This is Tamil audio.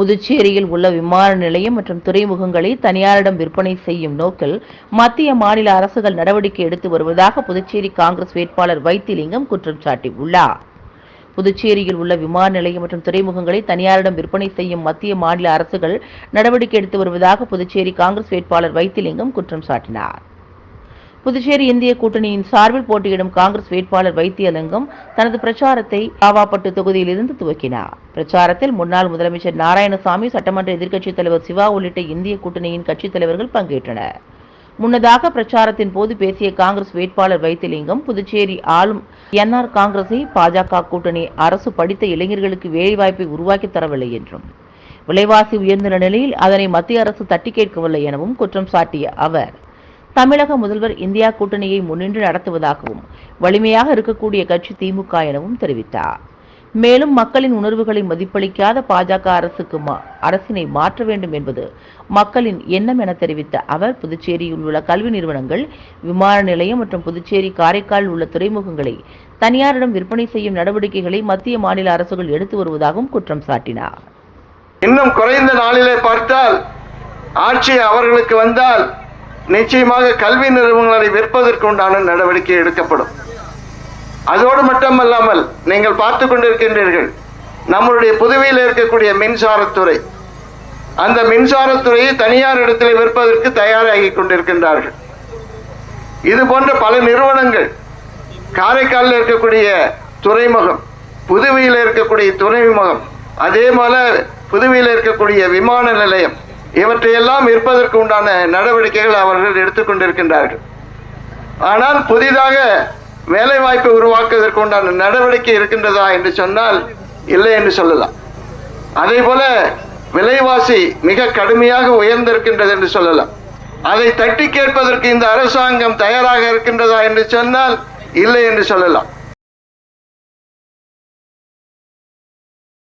புதுச்சேரியில் உள்ள விமான நிலையம் மற்றும் துறைமுகங்களை தனியாரிடம் விற்பனை செய்யும் நோக்கில் மத்திய மாநில அரசுகள் நடவடிக்கை எடுத்து வருவதாக புதுச்சேரி காங்கிரஸ் வேட்பாளர் வைத்திலிங்கம் குற்றம் சாட்டியுள்ளார். புதுச்சேரியில் உள்ள விமான நிலையம் மற்றும் துறைமுகங்களை தனியாரிடம் விற்பனை செய்யும் மத்திய மாநில அரசுகள் நடவடிக்கை எடுத்து வருவதாக புதுச்சேரி காங்கிரஸ் வேட்பாளர் வைத்திலிங்கம் குற்றம் சாட்டினார். புதுச்சேரி இந்திய கூட்டணியின் சார்பில் போட்டியிடும் காங்கிரஸ் வேட்பாளர் வைத்தியலிங்கம் தனது பிரச்சாரத்தை காவாப்பட்டு தொகுதியிலிருந்து துவக்கினார். பிரச்சாரத்தில் முன்னாள் முதலமைச்சர் நாராயணசாமி சட்டமன்ற எதிர்க்கட்சித் தலைவர் சிவா உள்ளிட்ட இந்திய கூட்டணியின் கட்சித் தலைவர்கள் பங்கேற்றனர். முன்னதாக பிரச்சாரத்தின் போது பேசிய காங்கிரஸ் வேட்பாளர் வைத்திலிங்கம் புதுச்சேரி ஆளும் என்ஆர் காங்கிரஸை பாஜக கூட்டணி அரசு படித்த இளைஞர்களுக்கு வேலைவாய்ப்பை உருவாக்கித் தரவில்லை என்றும் விலைவாசி உயர்ந்த நிலையில் அதனை மத்திய அரசு தட்டி கேட்கவில்லை எனவும் குற்றம் சாட்டிய அவர். தமிழக முதல்வர் இந்தியா கூட்டணியை முன்னின்று நடத்துவதாகவும் வலிமையாக இருக்கக்கூடிய கட்சி திமுக எனவும் தெரிவித்தார். மேலும் மக்களின் உணர்வுகளை மதிப்பளிக்காத பாஜக அரசுக்கு அரசினை மாற்ற வேண்டும் என்பது மக்களின் எண்ணம் என தெரிவித்த அவர் புதுச்சேரியில் உள்ள கல்வி நிறுவனங்கள் விமான நிலையம் மற்றும் புதுச்சேரி காரைக்கால் உள்ள துறைமுகங்களை தனியாரிடம் விற்பனை செய்யும் நடவடிக்கைகளை மத்திய மாநில அரசுகள் எடுத்து வருவதாகவும் குற்றம் சாட்டினார். இன்னும் குறைந்த நாளிலே பார்த்தால் ஆட்சி அவர்களுக்கு வந்தால் நிச்சயமாக கல்வி நிறுவனங்களை விற்பதற்கு உண்டான நடவடிக்கை எடுக்கப்படும். அதோடு மட்டுமல்லாமல் நீங்கள் பார்த்து கொண்டிருக்கின்றீர்கள் நம்மளுடைய புதுவையில் இருக்கக்கூடிய மின்சாரத்துறை அந்த மின்சாரத்துறையை தனியார் இடத்தில் விற்பதற்கு தயாராகி கொண்டிருக்கின்றார்கள். இது போன்ற பல நிறுவனங்கள் காரைக்காலில் இருக்கக்கூடிய துறைமுகம் புதுவையில் இருக்கக்கூடிய துறைமுகம் அதே போல புதுவையில் இருக்கக்கூடிய விமான நிலையம் இவற்றையெல்லாம் இருப்பதற்கு உண்டான நடவடிக்கைகள் அவர்கள் எடுத்துக்கொண்டிருக்கின்றார்கள் ஆனால் புதிதாக வேலைவாய்ப்பை உருவாக்குவதற்கு உண்டான நடவடிக்கை இருக்கின்றதா என்று சொன்னால் இல்லை என்று சொல்லலாம். அதே போல விலைவாசி மிக கடுமையாக உயர்ந்திருக்கின்றது என்று சொல்லலாம். அதை தட்டி கேட்பதற்கு இந்த அரசாங்கம் தயாராக இருக்கின்றதா என்று சொன்னால் இல்லை என்று சொல்லலாம்.